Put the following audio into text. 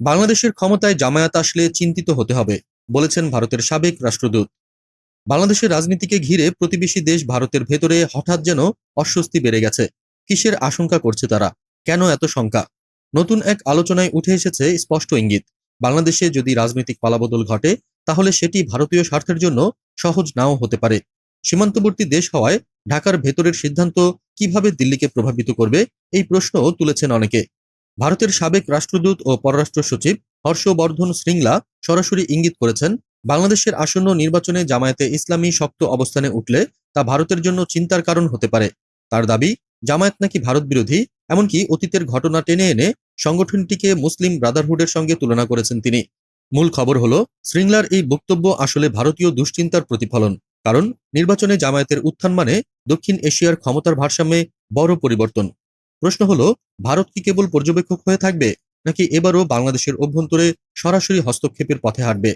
বাংলাদেশের ক্ষমতায় জামায়াত আসলে চিন্তিত হতে হবে, বলেছেন ভারতের সাবেক রাষ্ট্রদূত। বাংলাদেশের রাজনীতিকে ঘিরে প্রতিবেশী দেশ ভারতের ভেতরে হঠাৎ যেন অস্বস্তি বেড়ে গেছে। কিসের আশঙ্কা করছে তারা? কেন এত শঙ্কা? নতুন এক আলোচনায় উঠে এসেছে স্পষ্ট ইঙ্গিত, বাংলাদেশে যদি রাজনৈতিক পালাবদল ঘটে, তাহলে সেটি ভারতীয় স্বার্থের জন্য সহজ নাও হতে পারে। সীমান্তবর্তী দেশ হওয়ায় ঢাকার ভেতরের সিদ্ধান্ত কীভাবে দিল্লিকে প্রভাবিত করবে, এই প্রশ্নও তুলেছেন অনেকে। ভারতের সাবেক রাষ্ট্রদূত ও পররাষ্ট্র সচিব হর্ষবর্ধন শ্রিংলা সরাসরি ইঙ্গিত করেছেন, বাংলাদেশের আসন্ন নির্বাচনে জামায়াতে ইসলামী শক্ত অবস্থানে উঠলে তা ভারতের জন্য চিন্তার কারণ হতে পারে। তার দাবি, জামায়াত নাকি ভারত বিরোধী, এমনকি অতীতের ঘটনা টেনে এনে সংগঠনটিকে মুসলিম ব্রাদারহুডের সঙ্গে তুলনা করেছেন তিনি। মূল খবর হলো শ্রিংলার এই বক্তব্য আসলে ভারতীয় দুশ্চিন্তার প্রতিফলন, কারণ নির্বাচনে জামায়াতের উত্থান মানে দক্ষিণ এশিয়ার ক্ষমতার ভারসাম্যে বড় পরিবর্তন। প্রশ্ন হলো, ভারত কি কেবল পর্যবেক্ষক হয়ে থাকবে, নাকি এবারও বাংলাদেশের অভ্যন্তরে সরাসরি হস্তক্ষেপের পথে হাঁটবে?